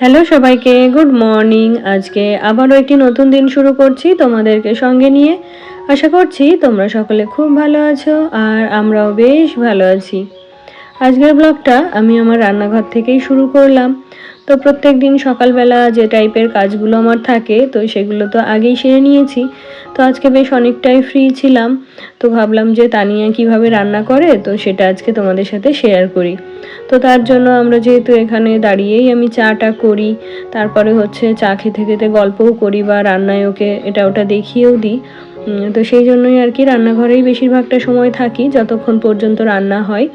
Hello সবাইকে, good morning. আজকে আবারও একটি নতুন দিন শুরু করছি তোমাদেরকে সঙ্গে নিয়ে। আশা করছি তোমরা সকলে খুব ভালো আছো আর আমরাও বেশ ভালো আছি। আজকের ব্লগটা আমি আমার রান্নাঘর থেকেই শুরু করলাম। তো প্রত্যেক দিন সকালবেলা যে টাইপের কাজগুলো আমার থাকে, তো সেগুলো তো আগেই সেরে নিয়েছি। তো আজকে বেশ অনেকটাই ফ্রি ছিলাম, তো ভাবলাম যে তানিয়া কীভাবে রান্না করে, তো সেটা আজকে তোমাদের সাথে শেয়ার করি। তো তার জন্য আমরা যেহেতু এখানে দাঁড়িয়েই আমি চাটা করি, তারপরে হচ্ছে চা খেতে খেতে গল্পও করি বা রান্নায় ওকে এটা ওটা দেখিয়েও দিই। তো সেই জন্যই আর কি রান্নাঘরেই বেশিরভাগটা সময় থাকি, যতক্ষণ পর্যন্ত রান্না হয়।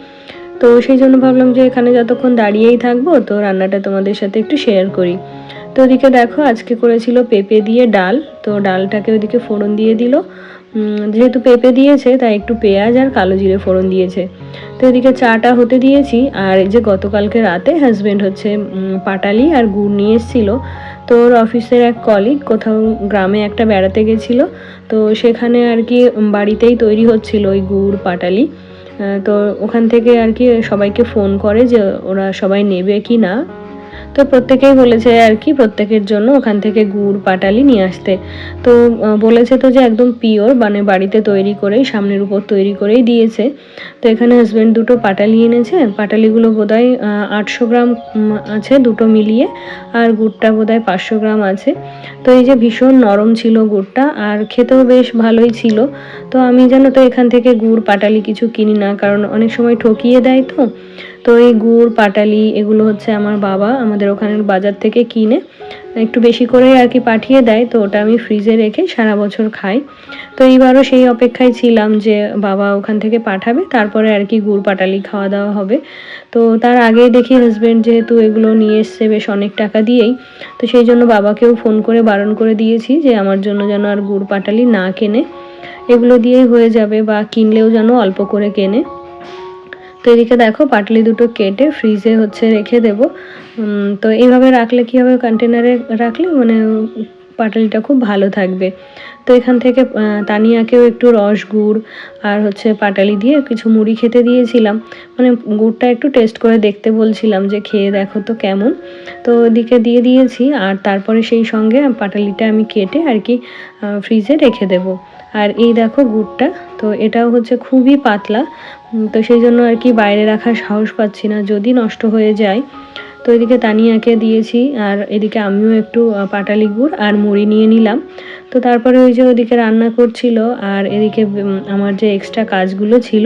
তো সেই জন্য ভাবলাম যে এখানে যতক্ষণ দাঁড়িয়েই থাকব, তো রান্নাটা তোমাদের সাথে একটু শেয়ার করি। তো ওদিকে দেখো, আজকে করেছিল পেঁপে দিয়ে ডাল, তো ডালটাকে ওদিকে ফোড়ন দিয়ে দিল। যেহেতু পেঁপে দিয়েছে, তাই একটু পেঁয়াজ আর কালো জিরে ফোড়ন দিয়েছে। তো এদিকে চাটা হতে দিয়েছি, আর এই যে গতকালকে রাতে হাজব্যান্ড হচ্ছে পাটালি আর গুড় নিয়ে এসেছিল। তো ওর অফিসের এক কলিগ কোথাও গ্রামে একটা বেড়াতে গেছিল, তো সেখানে আর কি বাড়িতেই তৈরি হচ্ছিল ওই গুড়, পাটালি। তো ওখান থেকে আর কি সবাইকে ফোন করে যে ওরা সবাই নেবে কি না। তো প্রত্যেকেই বলেছে আর কি, প্রত্যেকের জন্য ওখান থেকে গুড়, পাটালি নিয়ে আসতে। তো বলেছে তো যে একদম পিওর মানে বাড়িতে তৈরি করেই, সামনের উপর তৈরি করেই দিয়েছে। তো এখানে হাজব্যান্ড দুটো পাটালি এনেছে। পাটালিগুলো বোধহয় আটশো গ্রাম আছে দুটো মিলিয়ে, আর গুড়টা বোধহয় পাঁচশো গ্রাম আছে। তো এই যে ভীষণ নরম ছিল গুড়টা, আর খেতেও বেশ ভালোই ছিল। তো আমি জানো তো এখান থেকে গুড়, পাটালি কিছু কিনি না, কারণ অনেক সময় ঠকিয়ে দেয় তো। তো এই গুড়, পাটালি এগুলো হচ্ছে আমার বাবা আমাদের ওখানের বাজার থেকে কিনে। একটু বেশি করে আর কি পাঠিয়ে দেয়, তো ওটা আমি ফ্রিজে রেখে সারা বছর খাই। তো এইবারও সেই অপেক্ষায় ছিলাম যে বাবা ওখান থেকে পাঠাবে, তারপরে আর কি গুড়, পাটালি খাওয়া দাওয়া হবে। তো তার আগেই দেখি হাজব্যান্ড যেহেতু এগুলো নিয়ে এসছে বেশ অনেক টাকা দিয়েই, তো সেই জন্য বাবাকেও ফোন করে বারণ করে দিয়েছি যে আমার জন্য যেন আর গুড়, পাটালি না কেনে। এগুলো দিয়েই হয়ে যাবে বা কিনলেও যেন অল্প করে কেনে। তো এদিকে দেখো পাটলি দুটো কেটে ফ্রিজে হচ্ছে রেখে দেব। তো এইভাবে রাখলে কী হবে? কন্টেনারে রাখলে মানে পাটালিটা খুব ভালো থাকবে। তো এখান থেকে তানিয়াকেও একটু রস গুড় আর হচ্ছে পাটালি দিয়ে কিছু মুড়ি খেতে দিয়েছিলাম। মানে গুড়টা একটু টেস্ট করে দেখতে বলছিলাম যে খেয়ে দেখো তো কেমন। তো ওদিকে দিয়ে দিয়েছি আর তারপরে সেই সঙ্গে পাটালিটা আমি কেটে আর কি ফ্রিজে রেখে দেব। আর এই দেখো গুড়টা, তো এটাও হচ্ছে খুবই পাতলা তো সেই জন্য আর কি বাইরে রাখার সাহস পাচ্ছি না, যদি নষ্ট হয়ে যায়। তো এদিকে তানিয়াকে দিয়েছি, আর এদিকে আমিও একটু পাটালি গুড় আর মুড়ি নিয়ে নিলাম। তো তারপরে ওই যে ওদিকে রান্না করছিল, আর এদিকে আমার যে এক্সট্রা কাজগুলো ছিল,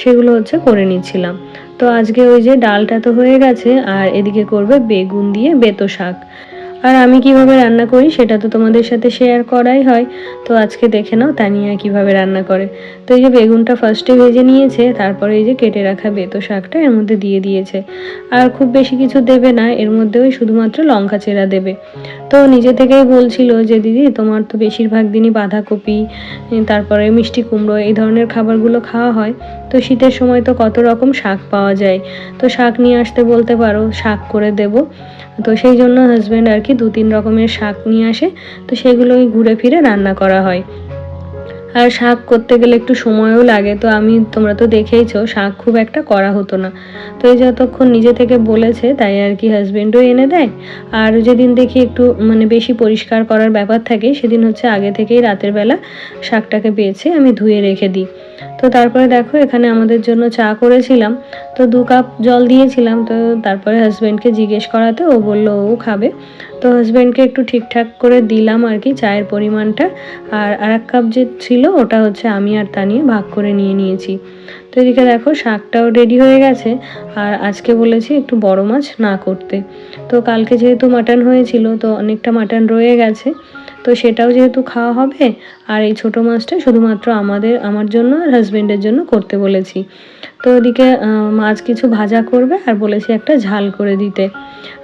সেগুলো হচ্ছে করে নিচ্ছিলাম। তো আজকে ওই যে ডালটা তো হয়ে গেছে, আর এদিকে করবে বেগুন দিয়ে বেতো শাক। আর আমি কীভাবে রান্না করি সেটা তো তোমাদের সাথে শেয়ার করাই হয়। তো আজকে দেখে নাও তানিয়া কীভাবে রান্না করে। তো এই যে বেগুনটা ফার্স্টে ভেজে নিয়েছে, তারপরে এই যে কেটে রাখা বেতো শাকটা এর মধ্যে দিয়ে দিয়েছে। আর খুব বেশি কিছু দেবে না, এর মধ্যে ওই শুধুমাত্র লঙ্কা চেরা দেবে। তো নিজে থেকেই বলছিল যে, দিদি, তোমার তো বেশিরভাগ দিনই বাঁধাকপি তারপরে মিষ্টি কুমড়ো এই ধরনের খাবারগুলো খাওয়া হয়। তো শীতের সময় তো কত রকম শাক পাওয়া যায়। তো শাক নিয়ে আসতে বলতে পারো, শাক করে দেব। তো সেই জন্য হাজব্যান্ড আর কি দু তিন রকমের শাক নিয়ে আসে, তো সেগুলোই ঘুরে ফিরে রান্না করা হয়। আর শাক করতে গেলে একটু সময়ও লাগে, তো আমি, তোমরা তো দেখেইছো, শাক খুব একটা করা হতো না। তো এই যতক্ষণ নিজে থেকে বলেছে, তাই আর কি হাজবেন্ডও এনে দেয়। আর যেদিন দেখি একটু মানে বেশি পরিষ্কার করার ব্যাপার থাকে, সেদিন হচ্ছে আগে থেকেই রাতের বেলা শাকটাকে বেছে আমি ধুয়ে রেখে দিই। তো তারপরে দেখো, এখানে আমাদের জন্য চা করেছিলাম। তো দু কাপ জল দিয়েছিলাম, তো তারপরে হাজব্যান্ডকে জিজ্ঞেস করাতে ও বলল, ও খাবে। তো হাজব্যান্ডকে একটু ঠিকঠাক করে দিলাম আর কি চায়ের পরিমাণটা। আর আর এক কাপ যে ছিল, ওটা হচ্ছে আমি আর তা নিয়ে ভাগ করে নিয়ে নিয়েছি। তো এদিকে দেখো, শাকটাও রেডি হয়ে গেছে। আর আজকে বলেছি একটু বড় মাছ না করতে। তো কালকে যেহেতু মাটন হয়েছিল, তো অনেকটা মাটন রয়ে গেছে। তো সেটাও যেহেতু খাওয়া হবে, আর এই ছোটো মাছটা শুধুমাত্র আমাদের, আমার জন্য আর হাজব্যান্ডের জন্য করতে বলেছি। তো ওদিকে মাছ কিছু ভাজা করবে আর বলেছি একটা ঝাল করে দিতে।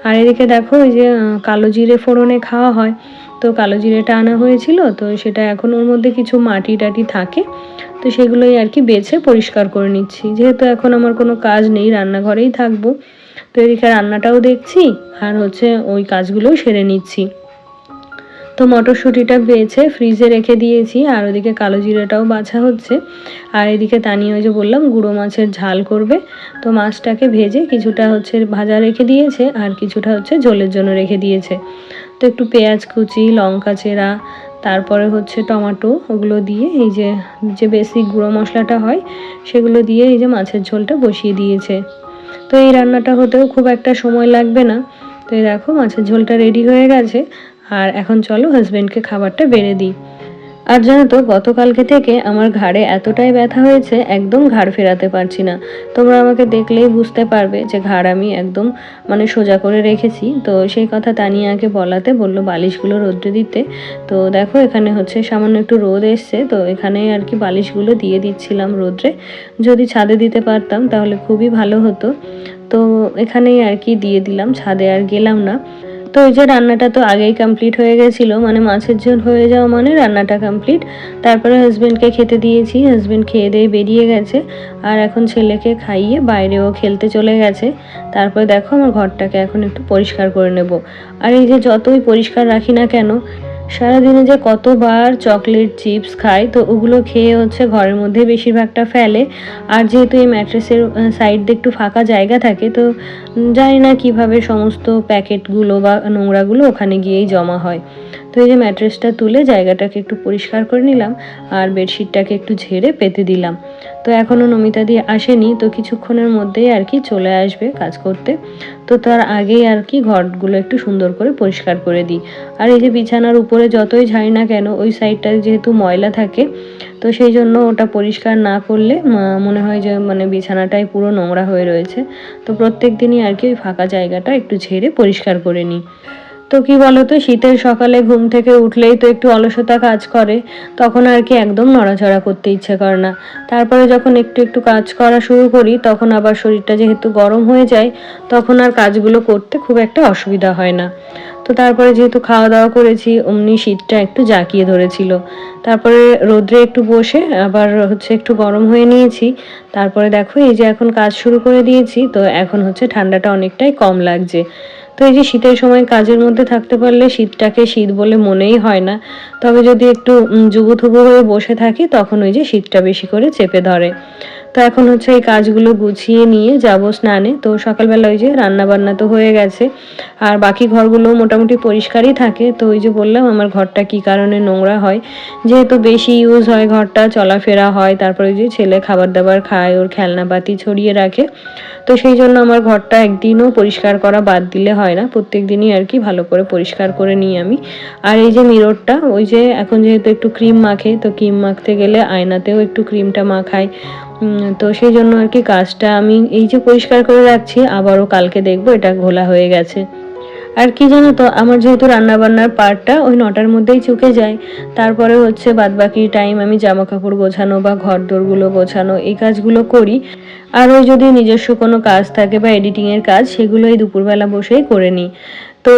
আর এদিকে দেখো ওই যে কালো জিরে ফোড়নে খাওয়া হয়। তো কালো জিরেটা আনা হয়েছিল, তো সেটা এখন ওর মধ্যে কিছু মাটি টাটি থাকে। তো সেগুলোই আর কি বেছে পরিষ্কার করে নিচ্ছি। যেহেতু এখন আমার কোনো কাজ নেই, রান্নাঘরেই থাকব। তো এদিকে রান্নাটাও দেখছি, আর হচ্ছে ওই কাজগুলোও সেরে নিচ্ছি। তো মটরশুঁটিটা বেছে ফ্রিজে রেখে দিয়েছি, আর ওদিকে কালো জিরাটাও বাছা হচ্ছে। আর এদিকে তানিয়ে ওই যে বললাম, গুঁড়ো মাছের ঝাল করবে। তো মাছটাকে ভেজে কিছুটা হচ্ছে ভাজা রেখে দিয়েছে, আর কিছুটা হচ্ছে ঝোলের জন্য রেখে দিয়েছে। তো একটু পেঁয়াজ কুচি, লঙ্কা চেরা, তারপরে হচ্ছে টমেটো, ওগুলো দিয়ে এই যে যে বেসিক গুঁড়ো মশলাটা হয়, সেগুলো দিয়ে এই যে মাছের ঝোলটা বসিয়ে দিয়েছে। তো এই রান্নাটা হতেও খুব একটা সময় লাগবে না। তো এই দেখো, মাছের ঝোলটা রেডি হয়ে গেছে। আর এখন চলো হাজব্যান্ডকে খাবারটা বেড়ে দিই। আর জানো তো, গতকালকে থেকে আমার ঘাড়ে এতটাই ব্যথা হয়েছে, একদম ঘাড় ফেরাতে পারছি না। তোমরা আমাকে দেখলেই বুঝতে পারবে যে ঘাড় আমি একদম মানে সোজা করে রেখেছি। তো সেই কথা তানিয়াকে বলাতে বলল, বালিশগুলো রোদ্রে দিতে। তো দেখো, এখানে হচ্ছে সামান্য একটু রোদ এসছে। তো এখানে আর কি বালিশগুলো দিয়ে দিচ্ছিলাম রোদ্রে। যদি ছাদে দিতে পারতাম, তাহলে খুবই ভালো হতো। তো এখানেই আর কি দিয়ে দিলাম, ছাদে আর গেলাম না। তো ওই যে রান্নাটা তো আগেই কমপ্লিট হয়ে গেছিল মানে মাছের ঝোল হয়ে যাওয়া মানে রান্নাটা কমপ্লিট তারপরে হাজব্যান্ডকে খেতে দিয়েছি হাজব্যান্ড খেয়ে দিয়ে বেরিয়ে গেছে, আর এখন ছেলেকে খাইয়ে বাইরেও খেলতে চলে গেছে। তারপরে দেখো আমার ঘরটাকে এখন একটু পরিষ্কার করে নেব। আর এই যে যতই পরিষ্কার রাখি না কেন সারাদিনে যে কতবার চকলেট, চিপস খাই, তো ওগুলো খেয়ে হচ্ছে ঘরের মধ্যে বেশিরভাগটা ফেলে। আর যেহেতু এই ম্যাট্রেসের সাইড দিয়ে একটু ফাঁকা জায়গা থাকে, তো জানি না কীভাবে সমস্ত প্যাকেটগুলো বা নোংরাগুলো ওখানে গিয়েই জমা হয়। তো এই যে ম্যাট্রেসটা তুলে জায়গাটাকে একটু পরিষ্কার করে নিলাম, আর বেডশিটটাকে একটু ঝেড়ে পেতে দিলাম। তো এখনও নমিতা দিয়ে আসেনি, তো কিছুক্ষণের মধ্যেই আর কি চলে আসবে কাজ করতে। তো তার আগেই আর কি ঘরগুলো একটু সুন্দর করে পরিষ্কার করে দিই। আর এই যে বিছানার উপরে যতই ঝাড়ি না কেন, ওই সাইডটা যেহেতু ময়লা থাকে, তো সেই জন্য ওটা পরিষ্কার না করলে মনে হয় যে মানে বিছানাটাই পুরো নোংরা হয়ে রয়েছে। তো প্রত্যেক দিনই আর কি ওই ফাঁকা জায়গাটা একটু ঝেড়ে পরিষ্কার করে নিই। তো কি বলতো, শীতের সকালে ঘুম থেকে উঠলেই তো একটু অলসতা কাজ করে, তখন আর কি একদম নড়াচড়া করতে ইচ্ছে করে না। তারপরে যখন একটু একটু কাজ করা শুরু করি, তখন আবার শরীরটা যেহেতু গরম হয়ে যায়, তখন আর কাজগুলো করতে খুব একটা অসুবিধা হয় না। তো তারপরে যেহেতু খাওয়া দাওয়া করেছি, অমনি শীতটা একটু জাকিয়ে ধরেছিল। তারপরে রোদ্রে একটু বসে আবার হচ্ছে একটু গরম হয়ে নিয়েছি। তারপরে দেখো এই যে এখন কাজ শুরু করে দিয়েছি, তো এখন হচ্ছে ঠান্ডাটা অনেকটাই কম লাগছে। তো এই যে শীতের সময় কাজের মধ্যে থাকতে পারলে শীতটাকে শীত বলে মনেই হয় না। তবে যদি একটু যুবথুবু হয়ে বসে থাকি, তখন ওই যে শীতটা বেশি করে চেপে ধরে। তো এখন হচ্ছে এই কাজগুলো গুছিয়ে নিয়ে যাব স্নানে। তো সকালবেলা ওই যে রান্না বান্না তো হয়ে গেছে। আর বাকি ঘরগুলো মোটামুটি পরিষ্কারই থাকে। তো ওই যে বললাম, আমার ঘরটা কি কারণে নোংরা হয়? যেহেতু বেশি ইউজ হয় ঘরটা, চলাফেরা হয়, তারপরে ওই যে ছেলে খাবার দাবার খায়, ওর খেলনাপাতি ছড়িয়ে রাখে। তো সেই জন্য আমার ঘরটা একদিনও পরিষ্কার করা বাদ দিলে হয় না। প্রত্যেক দিনই আর কি ভালো করে পরিষ্কার করে নিই আমি। আর এই যে মিররটা, ওই যে এখন যেহেতু একটু ক্রিম মাখে, তো ক্রিম মাখতে গেলে আয়নাতেও একটু ক্রিমটা মাখায়। তো সেই জন্য আর কি কাজটা আমি এই যে পরিষ্কার করে রাখছি, আবারও কালকে দেখব, এটা ঘোলা হয়ে গেছে। আর কি জানো তো, আমার যেহেতু রান্নাবান্নার পার্টটা ওই নটার মধ্যেই চুকে যায়। তারপরে হচ্ছে বাদবাকি টাইম আমি জামা কাপড় গোছানো বা ঘর দোরগুলো গোছানো এই কাজগুলো করি। আর ওই যদি নিজস্ব কোনো কাজ থাকে বা এডিটিংয়ের কাজ সেগুলো এই দুপুরবেলা বসেই করে নিই। তো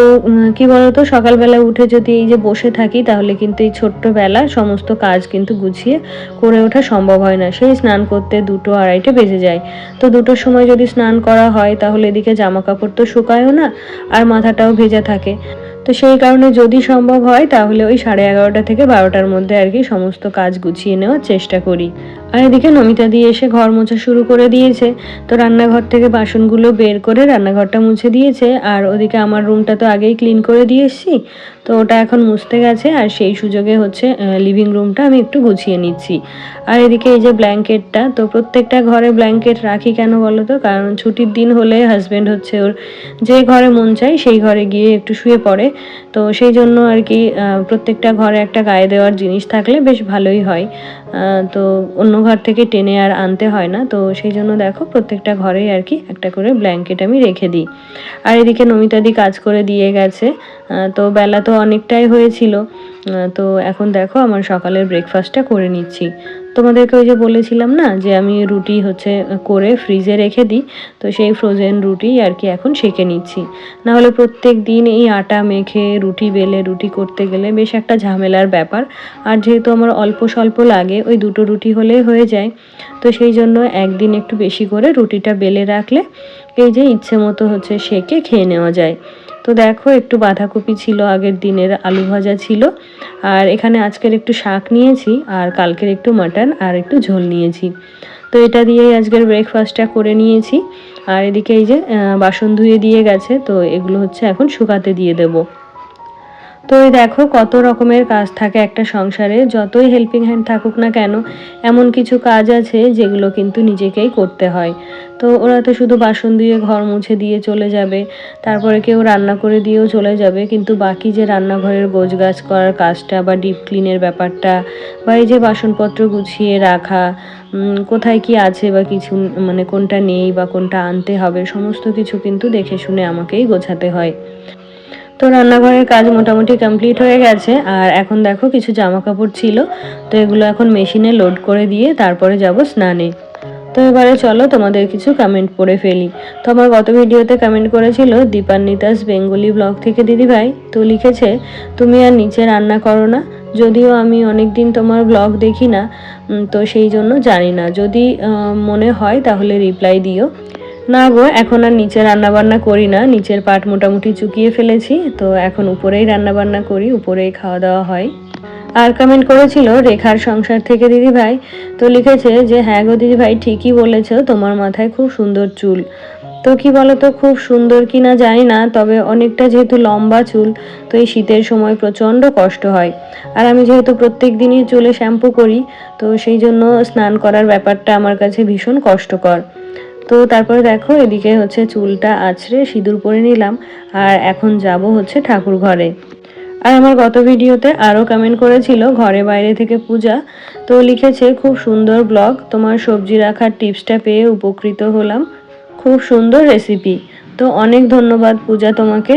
কি বলতো, সকালবেলা উঠে যদি এই যে বসে থাকি, তাহলে কিন্তু এই ছোট্টবেলা সমস্ত কাজ কিন্তু গুছিয়ে করে ওঠা সম্ভব হয় না। সেই স্নান করতে দুটো আড়াইটে বেজে যায়। তো দুটোর সময় যদি স্নান করা হয়, তাহলে এদিকে জামা কাপড় তো শুকায়ও না, আর মাথাটাও ভেজা থাকে। তো সেই কারণে যদি সম্ভব হয়, তাহলে ওই সাড়ে এগারোটা থেকে বারোটার মধ্যে আর কি সমস্ত কাজ গুছিয়ে নেওয়ার চেষ্টা করি। আর এদিকে নমিতা দিয়ে এসে ঘর মোছা শুরু করে দিয়েছে। তো রান্নাঘর থেকে বাসনগুলো বের করে রান্নাঘরটা মুছে দিয়েছে। আর ওদিকে আমার রুমটা তো আগেই ক্লিন করে দিয়ে এসছি। তো ওটা এখন মুছতে গেছে। আর সেই সুযোগে হচ্ছে লিভিং রুমটা আমি একটু গুছিয়ে নিচ্ছি। আর এদিকে এই যে ব্ল্যাঙ্কেটটা, তো প্রত্যেকটা ঘরে ব্ল্যাঙ্কেট রাখি কেন বলো তো? কারণ ছুটির দিন হলে হাজব্যান্ড হচ্ছে ওর যে ঘরে মন চাই সেই ঘরে গিয়ে একটু শুয়ে পড়ে। তো সেই জন্য আর কি প্রত্যেকটা ঘরে একটা গায়ে দেওয়ার জিনিস থাকলে বেশ ভালোই হয়। তো অন্য ঘর থেকে টেনে আর আনতে হয় না। তো সেই জন্য দেখো, প্রত্যেকটা ঘরেই আর কি একটা করে ব্ল্যাঙ্কেট আমি রেখে দিই। আর এদিকে নমিতাদি কাজ করে দিয়ে গেছে। তো বেলা তো অনেকটাই হয়েছিল। তো এখন দেখো আমার সকালের ব্রেকফাস্টটা করে নিচ্ছি। তোমাদেরকে ওই যে বলেছিলাম না, যে আমি রুটি হচ্ছে করে ফ্রিজে রেখে দিই, তো সেই ফ্রোজেন রুটি আর কি এখন সেঁকে নিচ্ছি। নাহলে প্রত্যেক দিন এই আটা মেখে, রুটি বেলে, রুটি করতে গেলে বেশ একটা ঝামেলার ব্যাপার। আর যেহেতু আমার অল্প স্বল্প লাগে, ওই দুটো রুটি হলেই হয়ে যায়। তো সেই জন্য একদিন একটু বেশি করে রুটিটা বেলে রাখলে এই যে ইচ্ছে মতো হচ্ছে সেকে খেয়ে নেওয়া যায়। তো দেখো, একটু বাঁধাকপি ছিল, আগের দিনের আলু ভাজা ছিল। আর এখানে আজকের একটু শাক নিয়েছি, আর কালকের একটু মাটন, আর একটু ঝোল নিয়েছি। তো এটা দিয়েই আজকের ব্রেকফাস্টটা করে নিয়েছি। আর এদিকে এই যে বাসন ধুয়ে দিয়ে গেছে, তো এগুলো হচ্ছে এখন শুকাতে দিয়ে দেবো। তো এই দেখো কত রকমের কাজ থাকে একটা সংসারে, যতই হেল্পিং হ্যান্ড থাকুক না কেন, এমন কিছু কাজ আছে যেগুলো কিন্তু নিজেকেই করতে হয়। তো ওরা তো শুধু বাসন দিয়ে ঘর মুছে দিয়ে চলে যাবে, তারপরে কেউ রান্না করে দিয়েও চলে যাবে, কিন্তু বাকি যে রান্নাঘরের গাছ করার কাজটা বা ডিপ ক্লিনের ব্যাপারটা বা এই যে বাসনপত্র গুছিয়ে রাখা কোথায় কি আছে বা কিছু মানে কোনটা নেই বা কোনটা আনতে হবে, সমস্ত কিছু কিন্তু দেখে শুনে আমাকেই গোছাতে হয়। তো রান্নাঘরের কাজ মোটামুটি কমপ্লিট হয়ে গেছে। আর এখন দেখো কিছু জামা কাপড় ছিল। তো এগুলো এখন মেশিনে লোড করে দিয়ে তারপরে যাব স্নানে। তো এবারে চলো তোমাদের কিছু কমেন্ট পড়ে ফেলি। তো আমার গত ভিডিওতে কমেন্ট করেছিল দীপান্বিতাস বেঙ্গলি ব্লগ থেকে দিদিভাই। তো লিখেছে, তুমি আর নিচে রান্না করো না। যদিও আমি অনেক দিন তোমার ব্লগ দেখি না তো সেই জন্য জানি না। যদি মনে হয় তাহলে রিপ্লাই দিও। না গো, এখন আর নিচে রান্নাবান্না করি না। নিচের পাট মোটামুটি চুকিয়ে ফেলেছি, তো এখন উপরেই রান্নাবান্না করি, উপরেই খাওয়া দাওয়া হয়। আর কমেন্ট করেছিল রেখার সংসার থেকে দিদি ভাই তো লিখেছে যে হ্যাঁ গো দিদি ভাই ঠিকই বলেছ, তোমার মাথায় খুব সুন্দর চুল। তো কি বলতো, খুব সুন্দর কি না জানি না, তবে অনেকটা যেহেতু লম্বা চুল, তো এই শীতের সময় প্রচণ্ড কষ্ট হয়। আর আমি যেহেতু প্রত্যেক দিনই চুলে শ্যাম্পু করি, তো সেই জন্য স্নান করার ব্যাপারটা আমার কাছে ভীষণ কষ্টকর। তো তারপরে দেখো, এদিকে হচ্ছে চুলটা আছড়ে সিঁদুর পরে নিলাম, আর এখন যাব হচ্ছে ঠাকুর ঘরে। আর আমার গত ভিডিওতে আরও কমেন্ট করেছিল ঘরে বাইরে থেকে পূজা, তো লিখেছে, খুব সুন্দর ব্লগ তোমার সবজি রাখার টিপসটা পেয়ে উপকৃত হলাম। খুব সুন্দর রেসিপি তো অনেক ধন্যবাদ পূজা তোমাকে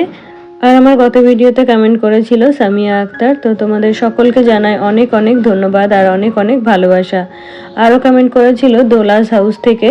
আর আমার গত ভিডিওতে কমেন্ট করেছিল সামিয়া আক্তার, তো তোমাদের সকলকে জানাই অনেক অনেক ধন্যবাদ আর অনেক অনেক ভালোবাসা। আরও কমেন্ট করেছিল দোলাস হাউস থেকে,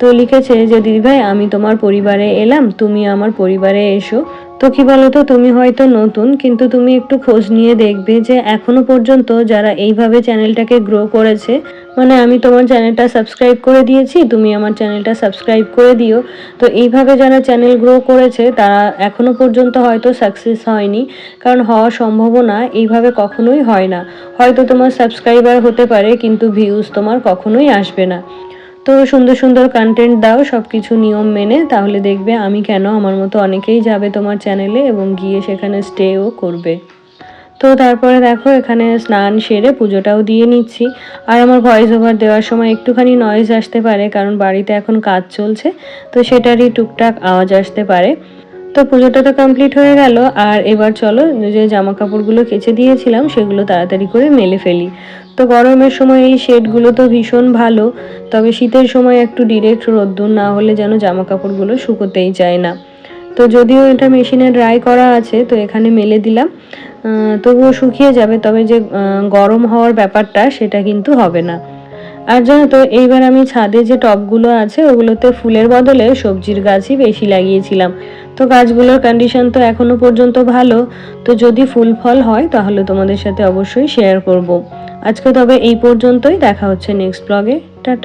তো লিখেছে যে দিদিভাই আমি তোমার পরিবারে এলাম, তুমি আমার পরিবারে এসো। তো কি বলতো, তুমি হয়তো নতুন, কিন্তু তুমি একটু খোঁজ নিয়ে দেখবে যে এখনও পর্যন্ত যারা এইভাবে চ্যানেলটাকে গ্রো করেছে মানে আমি তোমার চ্যানেলটা সাবস্ক্রাইব করে দিয়েছি, তুমি আমার চ্যানেলটা সাবস্ক্রাইব করে দিও। তো এইভাবে যারা চ্যানেল গ্রো করেছে, তারা এখনও পর্যন্ত হয়তো সাকসেস হয়নি, কারণ হওয়ার সম্ভাবনা এইভাবে কখনোই হয় না। হয়তো তোমার সাবস্ক্রাইবার হতে পারে, কিন্তু ভিউজ তোমার কখনোই আসবে না। তো সুন্দর সুন্দর কন্টেন্ট দাও সব কিছু নিয়ম মেনে, তাহলে দেখবে আমি কেন আমার মতো অনেকেই যাবে তোমার চ্যানেলে এবং গিয়ে সেখানে স্টেও করবে। তো তারপরে দেখো, এখানে স্নান সেরে পুজোটাও দিয়ে নিচ্ছি। আর আমার ভয়েস ওভার দেওয়ার সময় একটুখানি নয়েজ আসতে পারে, কারণ বাড়িতে এখন কাজ চলছে, তো সেটারই টুকটাক আওয়াজ আসতে পারে। তো পুজোটা তো কমপ্লিট হয়ে গেল, আর এবার চলো, যে জামা কাপড়গুলো কেচে দিয়েছিলাম, সেগুলো তাড়াতাড়ি করে মেলে ফেলি। তো গরমের সময় এই শেডগুলো তো ভীষণ ভালো, তবে শীতের সময় একটু ডিরেক্ট রোদ্দুর না হলে যেন জামা কাপড়গুলো শুকোতেই চায় না। তো যদিও এটা মেশিনে ড্রাই করা আছে, তো এখানে মেলে দিলাম। তবুও শুকিয়ে যাবে, তবে যে গরম হওয়ার ব্যাপারটা সেটা কিন্তু হবে না। আর জানো তো, এইবার আমি ছাদে যে টবগুলো আছে, ওগুলোতে ফুলের বদলে সবজির গাছই বেশি লাগিয়েছিলাম। তো গাছগুলোর কন্ডিশন তো এখনও পর্যন্ত ভালো। তো যদি ফুল ফল হয়, তাহলে তোমাদের সাথে অবশ্যই শেয়ার করব। আজকে তবে এই পর্যন্তই, দেখা হচ্ছে নেক্সট ব্লগে টাটা।